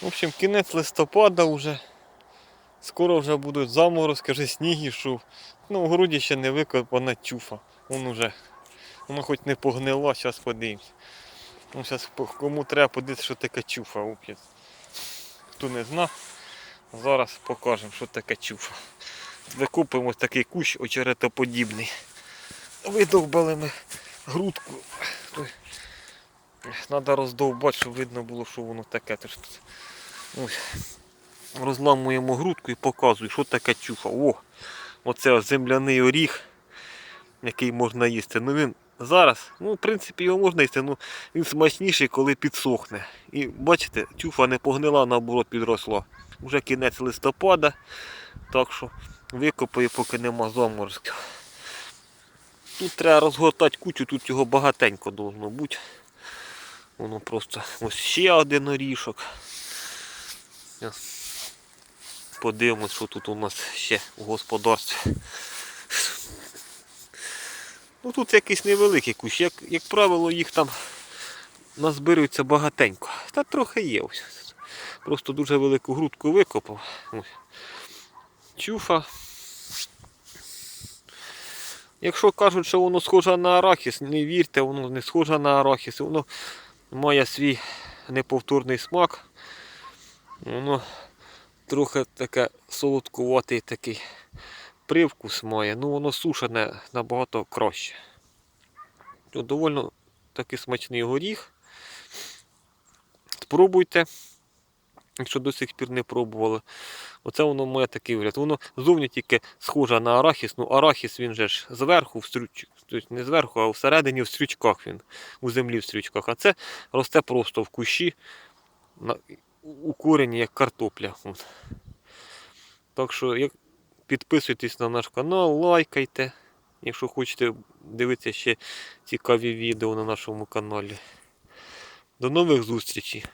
В общем, кінець листопада вже. Скоро вже будуть заморозки, вже сніг ішов. Ну, в городі ще не викопана тюфа. Вон уже. Воно хоч не погнила, зараз подивимось. Ну, зараз кому треба подивитися, що таке чуфа. Хто не зна, зараз покажемо, що таке чуфа. Викупимо такий кущ очеретоподібний. Видовбали ми грудку. Треба роздовбати, щоб видно було, що воно таке. Тож ось, розламуємо грудку і показую, що таке чуфа. О, оце земляний оріг, який можна їсти. Ну він зараз, ну в принципі його можна їсти, ну він смачніший, коли підсохне. І бачите, тюфа не погнила, наоборот підросла. Уже кінець листопада, так що викопаю, поки нема заморозків. Тут треба розгортати кучу, тут його багатенько должно бути. Воно просто ось ще один орішок. Подивимось, що тут у нас ще у господарстві. Ну тут якийсь невеликий кущ, як, як правило, їх там назбирується багатенько. Та трохи є ось. Просто дуже велику грудку викопав. Чуфа. Якщо кажуть, що воно схоже на арахіс, не вірте, воно не схоже на арахіс, воно має свій неповторний смак. Воно трохи таке солодкуватий такий привкус має, ну воно сушене набагато краще. Тут доволі такий смачний горіх. Спробуйте, якщо до сих пір не пробували. Оце воно має такий вигляд. Воно зовні тільки схоже на арахіс. Ну, арахіс він же ж зверху в стрючках. Тобто не зверху, а всередині в стрючках він, у землі в стрючках. А це росте просто в кущі у корені, як картопля. От. Так що як, підписуйтесь на наш канал, лайкайте. Якщо хочете дивитися ще цікаві відео на нашому каналі. До нових зустрічей!